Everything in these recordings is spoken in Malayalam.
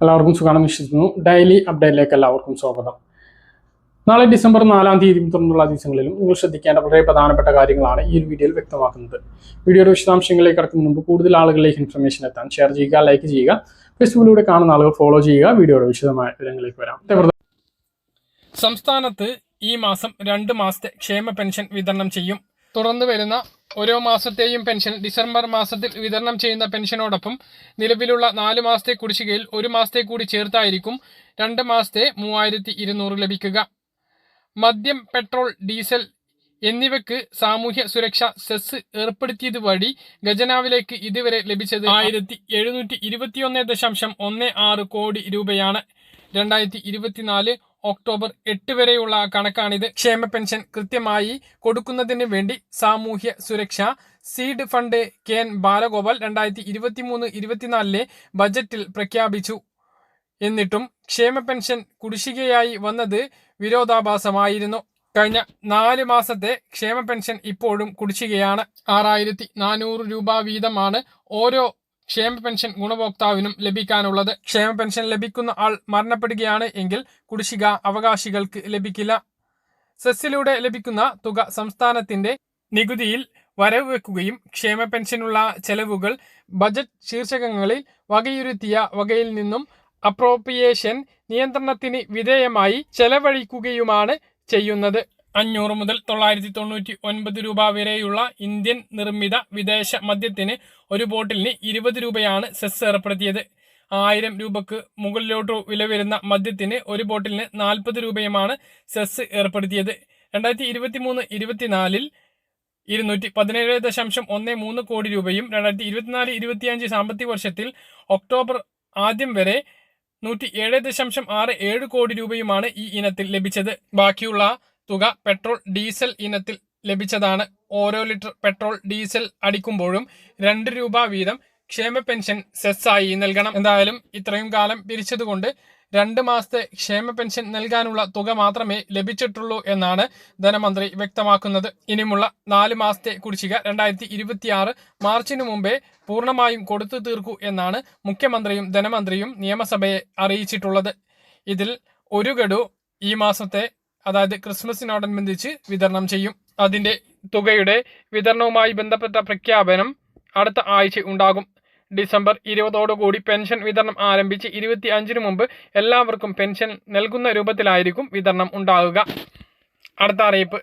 എല്ലാവർക്കും സുഖാണെന്ന് വിശ്വസിക്കുന്നു. ഡെയിലി അപ്ഡേറ്റിലേക്ക് എല്ലാവർക്കും സ്വാഗതം. നാളെ ഡിസംബർ നാലാം തീയതി തുടർന്നുള്ള ദിവസങ്ങളിലും നിങ്ങൾ ശ്രദ്ധിക്കേണ്ട വളരെ പ്രധാനപ്പെട്ട കാര്യങ്ങളാണ് ഈ ഒരു വീഡിയോയിൽ വ്യക്തമാക്കുന്നത്. വീഡിയോയുടെ വിശദാംശങ്ങളിലേക്ക് കടക്കുന്ന മുമ്പ് കൂടുതൽ ആളുകളിലേക്ക് ഇൻഫർമേഷൻ എത്താൻ ഷെയർ ചെയ്യുക ലൈക്ക് ചെയ്യുക ഫേസ്ബുക്കിലൂടെ കാണുന്ന ആളുകൾ ഫോളോ ചെയ്യുക വീഡിയോയുടെ വിശദമായ വിവരങ്ങളിലേക്ക് വരാം. സംസ്ഥാനത്ത് ഈ മാസം രണ്ട് മാസത്തെ ക്ഷേമ പെൻഷൻ വിതരണം ചെയ്യും. തുടർന്ന് വരുന്ന ഓരോ മാസത്തെയും പെൻഷൻ ഡിസംബർ മാസത്തിൽ വിതരണം ചെയ്യുന്ന പെൻഷനോടൊപ്പം നിലവിലുള്ള നാല് മാസത്തെ കുടിശ്ശികയിൽ ഒരു മാസത്തെ കൂടി ചേർത്തായിരിക്കും രണ്ട് മാസത്തെ മൂവായിരത്തി ഇരുന്നൂറ് ലഭിക്കുക. മദ്യം പെട്രോൾ ഡീസൽ എന്നിവയ്ക്ക് സാമൂഹ്യ സുരക്ഷ സെസ് ഏർപ്പെടുത്തിയത് വഴി ഖജനാവിലേക്ക് ഇതുവരെ ലഭിച്ചത് ആയിരത്തി എഴുന്നൂറ്റി ഇരുപത്തിയൊന്ന് ദശാംശം ഒന്ന് ആറ് കോടി രൂപയാണ്. രണ്ടായിരത്തി ഇരുപത്തിനാല് ഒക്ടോബർ എട്ട് വരെയുള്ള കണക്കാണിത്. ക്ഷേമ പെൻഷൻ കൃത്യമായി കൊടുക്കുന്നതിന് വേണ്ടി സാമൂഹ്യ സുരക്ഷ seed fund K N Balagopal രണ്ടായിരത്തി ഇരുപത്തിമൂന്ന് ഇരുപത്തിനാലിലെ ബജറ്റിൽ പ്രഖ്യാപിച്ചു. എന്നിട്ടും ക്ഷേമ പെൻഷൻ കുടിശ്ശികയായി വന്നത് വിരോധാഭാസമായിരുന്നു. കഴിഞ്ഞ നാല് മാസത്തെ ക്ഷേമ പെൻഷൻ ഇപ്പോഴും കുടിശ്ശികയാണ്. ആറായിരത്തി നാനൂറ് രൂപ വീതമാണ് ഓരോ ക്ഷേമ പെൻഷൻ ഗുണഭോക്താവിനും ലഭിക്കാനുള്ളത്. ക്ഷേമ പെൻഷൻ ലഭിക്കുന്ന ആൾ മരണപ്പെടുകയാണ് എങ്കിൽ കുടിശ്ശിക അവകാശികൾക്ക് ലഭിക്കില്ല. സെസ്സിലൂടെ ലഭിക്കുന്ന തുക സംസ്ഥാനത്തിന്റെ നികുതിയിൽ വരവ് വെക്കുകയും ക്ഷേമ പെൻഷനുള്ള ചെലവുകൾ ബജറ്റ് ശീർഷകങ്ങളിൽ വകയിരുത്തിയ വകയിൽ നിന്നും അപ്രോപ്രിയേഷൻ നിയന്ത്രണത്തിന് വിധേയമായി ചെലവഴിക്കുകയുമാണ് ചെയ്യുന്നത്. അഞ്ഞൂറ് മുതൽ തൊള്ളായിരത്തി തൊണ്ണൂറ്റി ഒൻപത് രൂപ വരെയുള്ള ഇന്ത്യൻ നിർമ്മിത വിദേശ മദ്യത്തിന് ഒരു ബോട്ടിലിന് ഇരുപത് രൂപയാണ് സെസ് ഏർപ്പെടുത്തിയത്. ആയിരം രൂപക്ക് മുകളിലോട്ട് വില വരുന്ന മദ്യത്തിന് ഒരു ബോട്ടിലിന് നാൽപ്പത് രൂപയുമാണ് സെസ് ഏർപ്പെടുത്തിയത്. രണ്ടായിരത്തി ഇരുപത്തി മൂന്ന് ഇരുപത്തിനാലിൽ ഇരുന്നൂറ്റി പതിനേഴ് ദശാംശം ഒന്ന് മൂന്ന് കോടി രൂപയും രണ്ടായിരത്തി ഇരുപത്തിനാല് ഇരുപത്തിയഞ്ച് സാമ്പത്തിക വർഷത്തിൽ ഒക്ടോബർ ആദ്യം വരെ നൂറ്റി ഏഴ് ദശാംശം ആറ് ഏഴ് കോടി രൂപയുമാണ് ഈ ഇനത്തിൽ ലഭിച്ചത്. ബാക്കിയുള്ള തുക പെട്രോൾ ഡീസൽ ഇനത്തിൽ ലഭിച്ചതാണ്. ഓരോ ലിറ്റർ പെട്രോൾ ഡീസൽ അടിക്കുമ്പോഴും രണ്ട് രൂപ വീതം ക്ഷേമ പെൻഷൻ സെസ്സായി നൽകണം. എന്തായാലും ഇത്രയും കാലം പിരിച്ചതുകൊണ്ട് രണ്ട് മാസത്തെ ക്ഷേമ പെൻഷൻ നൽകാനുള്ള തുക മാത്രമേ ലഭിച്ചിട്ടുള്ളൂ എന്നാണ് ധനമന്ത്രി വ്യക്തമാക്കുന്നത്. ഇനിയുമുള്ള നാല് മാസത്തെ കുടിശ്ശിക രണ്ടായിരത്തി ഇരുപത്തിയാറ് മാർച്ചിനു മുമ്പേ പൂർണമായും കൊടുത്തു തീർക്കൂ എന്നാണ് മുഖ്യമന്ത്രിയും ധനമന്ത്രിയും നിയമസഭയെ അറിയിച്ചിട്ടുള്ളത്. ഇതിൽ ഒരു ഗഡു ഈ മാസത്തെ അതായത് ക്രിസ്മസിനോടനുബന്ധിച്ച് വിതരണം ചെയ്യും. അതിന്റെ തുകയുടെ വിതരണവുമായി ബന്ധപ്പെട്ട പ്രഖ്യാപനം അടുത്ത ആഴ്ച ഉണ്ടാകും. ഡിസംബർ ഇരുപതോടുകൂടി പെൻഷൻ വിതരണം ആരംഭിച്ച് ഇരുപത്തി അഞ്ചിന് മുമ്പ് എല്ലാവർക്കും പെൻഷൻ നൽകുന്ന രൂപത്തിലായിരിക്കും വിതരണം ഉണ്ടാകുക. അടുത്ത അറിയിപ്പ്.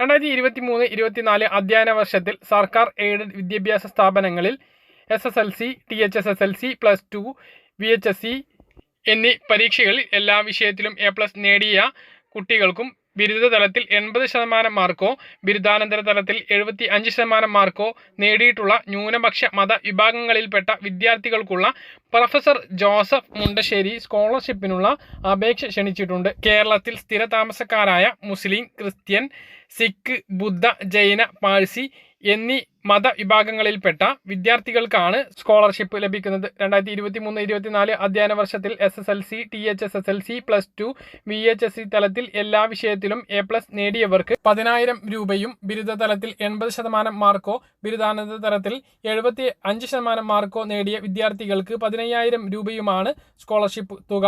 രണ്ടായിരത്തി ഇരുപത്തി മൂന്ന് ഇരുപത്തിനാല് അധ്യയന വർഷത്തിൽ സർക്കാർ എയ്ഡഡ് വിദ്യാഭ്യാസ സ്ഥാപനങ്ങളിൽ S S L C T H S S L C plus two V H S C എന്നീ പരീക്ഷകളിൽ എല്ലാ വിഷയത്തിലും എ പ്ലസ് നേടിയ കുട്ടികൾക്കും ബിരുദ തലത്തിൽ എൺപത് ശതമാനം മാർക്കോ ബിരുദാനന്തര തലത്തിൽ എഴുപത്തി അഞ്ച് ശതമാനം മാർക്കോ നേടിയിട്ടുള്ള ന്യൂനപക്ഷ മത വിഭാഗങ്ങളിൽപ്പെട്ട വിദ്യാർത്ഥികൾക്കുള്ള പ്രൊഫസർ ജോസഫ് മുണ്ടശ്ശേരി സ്കോളർഷിപ്പിനുള്ള അപേക്ഷ ക്ഷണിച്ചിട്ടുണ്ട്. കേരളത്തിൽ സ്ഥിര താമസക്കാരായ മുസ്ലിം ക്രിസ്ത്യൻ സിഖ് ബുദ്ധ ജൈന പാഴ്സി എന്നീ മതവിഭാഗങ്ങളിൽപ്പെട്ട വിദ്യാർത്ഥികൾക്കാണ് സ്കോളർഷിപ്പ് ലഭിക്കുന്നത്. രണ്ടായിരത്തി ഇരുപത്തി മൂന്ന് ഇരുപത്തിനാല് അധ്യയന വർഷത്തിൽ S S L C T H S S L C plus two V H S C തലത്തിൽ എല്ലാ വിഷയത്തിലും എ പ്ലസ് നേടിയവർക്ക് പതിനായിരം രൂപയും ബിരുദ തലത്തിൽ എൺപത് ശതമാനം മാർക്കോ ബിരുദാനന്തര തലത്തിൽ എഴുപത്തി അഞ്ച് ശതമാനം മാർക്കോ നേടിയ വിദ്യാർത്ഥികൾക്ക് പതിനയ്യായിരം രൂപയുമാണ് സ്കോളർഷിപ്പ് തുക.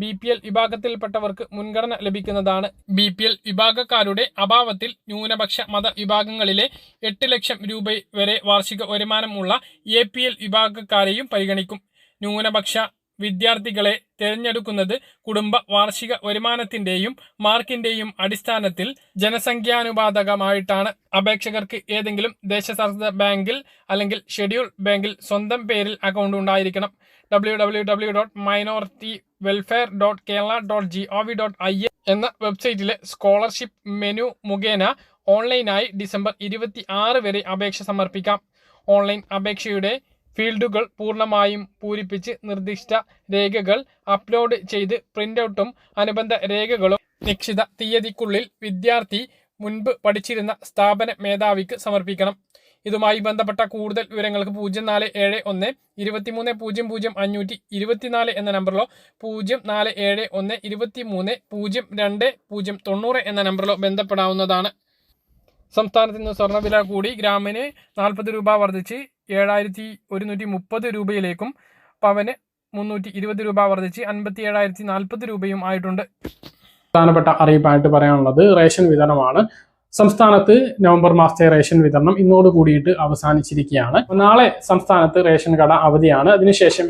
ബി പി എൽ വിഭാഗത്തിൽപ്പെട്ടവർക്ക് മുൻഗണന ലഭിക്കുന്നതാണ്. ബി പി എൽ വിഭാഗക്കാരുടെ അഭാവത്തിൽ ന്യൂനപക്ഷ മത വിഭാഗങ്ങളിലെ എട്ട് ലക്ഷം രൂപ വരെ വാർഷിക വരുമാനമുള്ള എ പി എൽ വിഭാഗക്കാരെയും പരിഗണിക്കും. ന്യൂനപക്ഷ വിദ്യാർത്ഥികളെ തിരഞ്ഞെടുക്കുന്നത് കുടുംബ വാർഷിക വരുമാനത്തിന്റെയും മാർക്കിന്റെയും അടിസ്ഥാനത്തിൽ ജനസംഖ്യാനുപാതകമായിട്ടാണ്. അപേക്ഷകർക്ക് ഏതെങ്കിലും ദേശസാൽകൃത ബാങ്കിൽ അല്ലെങ്കിൽ ഷെഡ്യൂൾ ബാങ്കിൽ സ്വന്തം പേരിൽ അക്കൗണ്ട് ഉണ്ടായിരിക്കണം. W W W dot minority welfare dot Kerala dot G O V dot I A എന്ന വെബ്സൈറ്റിലെ സ്കോളർഷിപ്പ് മെനു മുഖേന ഓൺലൈനായി ഡിസംബർ ഇരുപത്തി ആറ് വരെ അപേക്ഷ സമർപ്പിക്കാം. ഓൺലൈൻ അപേക്ഷയുടെ ഫീൽഡുകൾ പൂർണമായും പൂരിപ്പിച്ച് നിർദ്ദിഷ്ട രേഖകൾ അപ്ലോഡ് ചെയ്ത് പ്രിന്റൗട്ടും അനുബന്ധ രേഖകളും നിശ്ചിത തീയതിക്കുള്ളിൽ വിദ്യാർത്ഥി മുൻപ് പഠിച്ചിരുന്ന സ്ഥാപന മേധാവിക്ക് സമർപ്പിക്കണം. ഇതുമായി ബന്ധപ്പെട്ട കൂടുതൽ വിവരങ്ങൾക്ക് പൂജ്യം നാല് ഏഴ് ഒന്ന് ഇരുപത്തിമൂന്ന് പൂജ്യം പൂജ്യം അഞ്ഞൂറ്റി ഇരുപത്തിനാല് എന്ന നമ്പറിലോ പൂജ്യം നാല് ഏഴ് ഒന്ന് ഇരുപത്തി മൂന്ന് പൂജ്യം രണ്ട് പൂജ്യം തൊണ്ണൂറ് എന്ന നമ്പറിലോ ബന്ധപ്പെടാവുന്നതാണ്. സംസ്ഥാനത്ത് നിന്ന് സ്വർണവില കൂടി ഗ്രാമിന് നാൽപ്പത് രൂപ വർദ്ധിച്ച് ഏഴായിരത്തി ഒരുന്നൂറ്റി മുപ്പത് രൂപയിലേക്കും പവന് മുന്നൂറ്റി ഇരുപത് രൂപ വർദ്ധിച്ച് അൻപത്തി ഏഴായിരത്തി നാൽപ്പത് രൂപയും ആയിട്ടുണ്ട്. പ്രധാനപ്പെട്ട അറിയിപ്പായിട്ട് പറയാനുള്ളത് റേഷൻ വിതരണമാണ്. സംസ്ഥാനത്ത് നവംബർ മാസത്തെ റേഷൻ വിതരണം ഇന്നോട് കൂടിയിട്ട് അവസാനിച്ചിരിക്കുകയാണ്. നാളെ സംസ്ഥാനത്ത് റേഷൻ കട അവധിയാണ്. അതിനുശേഷം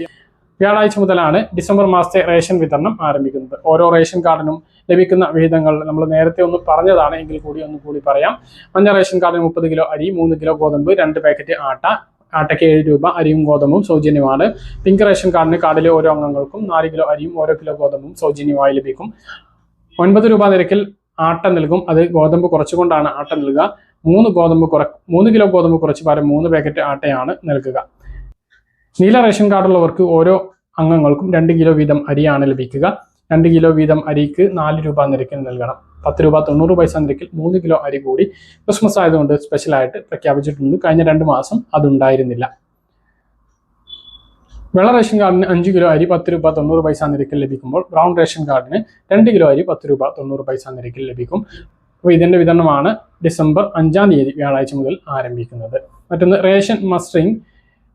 വ്യാഴാഴ്ച മുതലാണ് ഡിസംബർ മാസത്തെ റേഷൻ വിതരണം ആരംഭിക്കുന്നത്. ഓരോ റേഷൻ കാർഡിനും ലഭിക്കുന്ന വിഹിതങ്ങൾ നമ്മൾ നേരത്തെ ഒന്ന് പറഞ്ഞതാണ്. എങ്കിൽ കൂടി ഒന്ന് കൂടി പറയാം. മഞ്ഞ റേഷൻ കാർഡിന് മുപ്പത് കിലോ അരി മൂന്ന് കിലോ ഗോതമ്പ് രണ്ട് പാക്കറ്റ് ആട്ട ആട്ടയ്ക്ക് ഏഴ് രൂപ അരിയും ഗോതമ്പും സൗജന്യമാണ്. പിങ്ക് റേഷൻ കാർഡിന് കാർഡിലെ ഓരോ അംഗങ്ങൾക്കും നാല് കിലോ അരിയും ഓരോ കിലോ ഗോതമ്പും സൗജന്യമായി ലഭിക്കും. ഒൻപത് രൂപ നിരക്കിൽ ആട്ട നൽകും. അത് ഗോതമ്പ് കുറച്ചുകൊണ്ടാണ് ആട്ട നൽകുക. മൂന്ന് ഗോതമ്പ് കുറ മൂന്ന് കിലോ ഗോതമ്പ് കുറച്ച് പകരം മൂന്ന് പാക്കറ്റ് ആട്ടയാണ് നൽകുക. നീല റേഷൻ കാർഡുള്ളവർക്ക് ഓരോ അംഗങ്ങൾക്കും രണ്ട് കിലോ വീതം അരിയാണ് ലഭിക്കുക. രണ്ട് കിലോ വീതം അരിക്ക് നാല് രൂപ നിരക്കിൽ നൽകണം. പത്ത് രൂപ തൊണ്ണൂറ് പൈസ നിരക്കിൽ മൂന്ന് കിലോ അരി കൂടി ക്രിസ്മസ് ആയതുകൊണ്ട് സ്പെഷ്യലായിട്ട് പ്രഖ്യാപിച്ചിട്ടുണ്ട്. കഴിഞ്ഞ രണ്ട് മാസം അതുണ്ടായിരുന്നില്ല. വെള്ള റേഷൻ കാർഡിന് അഞ്ച് കിലോ അരി പത്ത് രൂപ തൊണ്ണൂറ് പൈസ നിരക്കിൽ ലഭിക്കുമ്പോൾ ബ്രൗൺ റേഷൻ കാർഡിന് രണ്ട് കിലോ അരി പത്ത് രൂപ തൊണ്ണൂറ് പൈസ നിരക്കിൽ ലഭിക്കും. അപ്പോൾ ഇതിന്റെ വിതരണമാണ് ഡിസംബർ അഞ്ചാം തീയതി വ്യാഴാഴ്ച മുതൽ ആരംഭിക്കുന്നത്. മറ്റൊന്ന് റേഷൻ മസ്റ്ററിംഗ്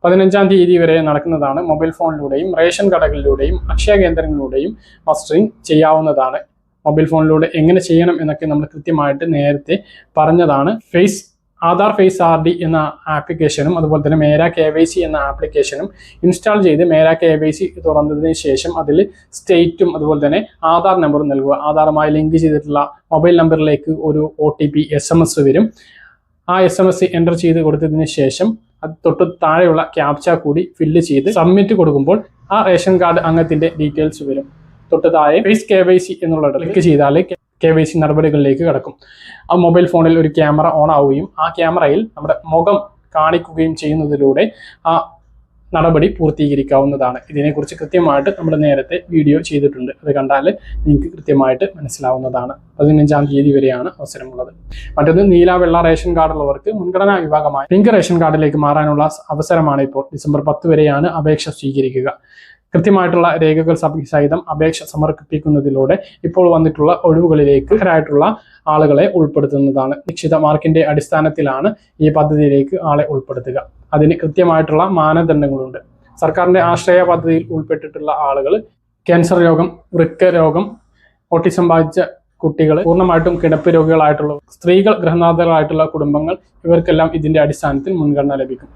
പതിനഞ്ചാം തീയതി വരെ നടക്കുന്നതാണ് മൊബൈൽ ഫോണിലൂടെയും റേഷൻ കടകളിലൂടെയും അക്ഷയ കേന്ദ്രങ്ങളിലൂടെയും മസ്റ്ററിംഗ് ചെയ്യാവുന്നതാണ്. മൊബൈൽ ഫോണിലൂടെ എങ്ങനെ ചെയ്യണം എന്നൊക്കെ നമ്മൾ കൃത്യമായിട്ട് നേരത്തെ പറഞ്ഞതാണ്. Face Aadhaar face R D എന്ന ആപ്ലിക്കേഷനും അതുപോലെ തന്നെ മേര കെ വൈ സി എന്ന ആപ്ലിക്കേഷനും ഇൻസ്റ്റാൾ ചെയ്ത് മേര കെ വൈ സി തുറന്നതിന് ശേഷം അതിൽ സ്റ്റേറ്റും അതുപോലെ തന്നെ ആധാർ നമ്പറും നൽകുക. ആധാറുമായി ലിങ്ക് ചെയ്തിട്ടുള്ള മൊബൈൽ നമ്പറിലേക്ക് ഒരു O T P S M S വരും. ആ എസ് എം എസ് എന്റർ ചെയ്ത് കൊടുത്തതിന് ശേഷം അത് തൊട്ട് താഴെയുള്ള ക്യാപ്ച കൂടി ഫില്ല് ചെയ്ത് സബ്മിറ്റ് കൊടുക്കുമ്പോൾ ആ റേഷൻ കാർഡ് അംഗത്തിന്റെ ഡീറ്റെയിൽസ് വരും. തൊട്ട് താഴെ ഫേസ് കെ വൈ സി എന്നുള്ള ക്ലിക്ക് ചെയ്താൽ കെ വൈ സി നടപടികളിലേക്ക് കടക്കും. ആ മൊബൈൽ ഫോണിൽ ഒരു ക്യാമറ ഓൺ ആവുകയും ആ ക്യാമറയിൽ നമ്മുടെ മുഖം കാണിക്കുകയും ചെയ്യുന്നതിലൂടെ ആ നടപടി പൂർത്തീകരിക്കാവുന്നതാണ്. ഇതിനെക്കുറിച്ച് കൃത്യമായിട്ട് നമ്മൾ നേരത്തെ വീഡിയോ ചെയ്തിട്ടുണ്ട്. അത് കണ്ടാൽ നിങ്ങൾക്ക് കൃത്യമായിട്ട് മനസ്സിലാവുന്നതാണ്. പതിനഞ്ചാം തീയതി വരെയാണ് അവസരമുള്ളത്. മറ്റൊന്ന് നീല വെള്ള റേഷൻ കാർഡുള്ളവർക്ക് മുൻഗണനാ വിഭാഗമായ പിങ്ക് റേഷൻ കാർഡിലേക്ക് മാറാനുള്ള അവസരമാണ് ഇപ്പോൾ ഡിസംബർ പത്ത് വരെയാണ് അപേക്ഷ സ്വീകരിക്കുക. കൃത്യമായിട്ടുള്ള രേഖകൾ സഹിതം അപേക്ഷ സമർപ്പിക്കുന്നതിലൂടെ ഇപ്പോൾ വന്നിട്ടുള്ള ഒഴിവുകളിലേക്ക് ആയിട്ടുള്ള ആളുകളെ ഉൾപ്പെടുത്തുന്നതാണ്. നിശ്ചിത മാർക്കിന്റെ അടിസ്ഥാനത്തിലാണ് ഈ പദ്ധതിയിലേക്ക് ആളെ ഉൾപ്പെടുത്തുക. അതിന് കൃത്യമായിട്ടുള്ള മാനദണ്ഡങ്ങളുണ്ട്. സർക്കാരിന്റെ ആശ്രയ പദ്ധതിയിൽ ഉൾപ്പെട്ടിട്ടുള്ള ആളുകൾ ക്യാൻസർ രോഗം വൃക്ക രോഗം ഓട്ടിസം ബാധിച്ച കുട്ടികൾ പൂർണമായിട്ടും കിടപ്പ് രോഗികളായിട്ടുള്ള സ്ത്രീകൾ ഗൃഹനാഥകളായിട്ടുള്ള കുടുംബങ്ങൾ ഇവർക്കെല്ലാം ഇതിന്റെ അടിസ്ഥാനത്തിൽ മുൻഗണന ലഭിക്കും.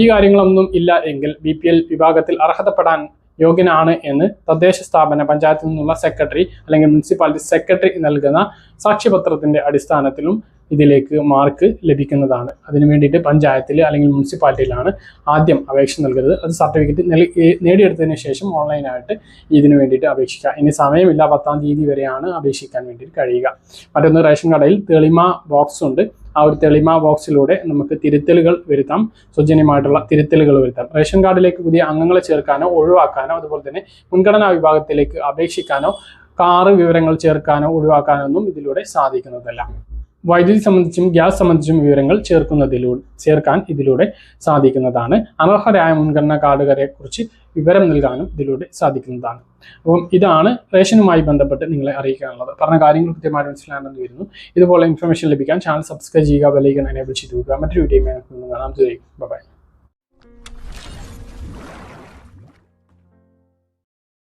ഈ കാര്യങ്ങളൊന്നും ഇല്ല എങ്കിൽ ബി വിഭാഗത്തിൽ അർഹതപ്പെടാൻ യോഗ്യനാണ് എന്ന് തദ്ദേശ സ്ഥാപന പഞ്ചായത്തിൽ നിന്നുള്ള സെക്രട്ടറി അല്ലെങ്കിൽ മുനിസിപ്പാലിറ്റി സെക്രട്ടറി നൽകുന്ന സാക്ഷ്യപത്രത്തിന്റെ അടിസ്ഥാനത്തിലും ഇതിലേക്ക് മാർക്ക് ലഭിക്കുന്നതാണ്. അതിനു വേണ്ടിയിട്ട് പഞ്ചായത്തിൽ അല്ലെങ്കിൽ മുനിസിപ്പാലിറ്റിയിലാണ് ആദ്യം അപേക്ഷ നൽകുന്നത്. അത് സർട്ടിഫിക്കറ്റ് നേടിയെടുത്തതിന് ശേഷം ഓൺലൈനായിട്ട് ഇതിനു വേണ്ടിയിട്ട് അപേക്ഷിക്കുക. ഇനി സമയമില്ല പത്താം തീയതി വരെയാണ് അപേക്ഷിക്കാൻ വേണ്ടിയിട്ട് കഴിയുക. മറ്റൊന്ന് റേഷൻ കടയിൽ തെളിമ ബോക്സ് ഉണ്ട്. ആ ഒരു തെളിമ ബോക്സിലൂടെ നമുക്ക് തിരുത്തലുകൾ വരുത്താം. സൗജന്യമായിട്ടുള്ള തിരുത്തലുകൾ വരുത്താം. റേഷൻ കാർഡിലേക്ക് പുതിയ അംഗങ്ങളെ ചേർക്കാനോ ഒഴിവാക്കാനോ അതുപോലെ തന്നെ മുൻഗണനാ വിഭാഗത്തിലേക്ക് അപേക്ഷിക്കാനോ കാറ് വിവരങ്ങൾ ചേർക്കാനോ ഒഴിവാക്കാനോ ഒന്നും ഇതിലൂടെ സാധിക്കുന്നതല്ല. വൈദ്യുതി സംബന്ധിച്ചും ഗ്യാസ് സംബന്ധിച്ചും വിവരങ്ങൾ ചേർക്കുന്നതിലൂടെ ചേർക്കാൻ ഇതിലൂടെ സാധിക്കുന്നതാണ്. അനർഹരായ മുൻഗണനാ കാർഡുകാരെ കുറിച്ച് വിവരം നൽകാനും ഇതിലൂടെ സാധിക്കുന്നതാണ്. അപ്പം ഇതാണ് റേഷനുമായി ബന്ധപ്പെട്ട് നിങ്ങളെ അറിയിക്കാനുള്ളത്. പറഞ്ഞ കാര്യങ്ങൾ കൃത്യമായിട്ട് മനസ്സിലാണെന്ന് വരുന്നു. ഇതുപോലെ ഇൻഫർമേഷൻ ലഭിക്കാൻ ചാനൽ സബ്സ്ക്രൈബ് ചെയ്യുക ബെലൈക്കൺ എനേബിൾ ചെയ്തു മറ്റൊരു വീഡിയോ കാണാം. ബൈ.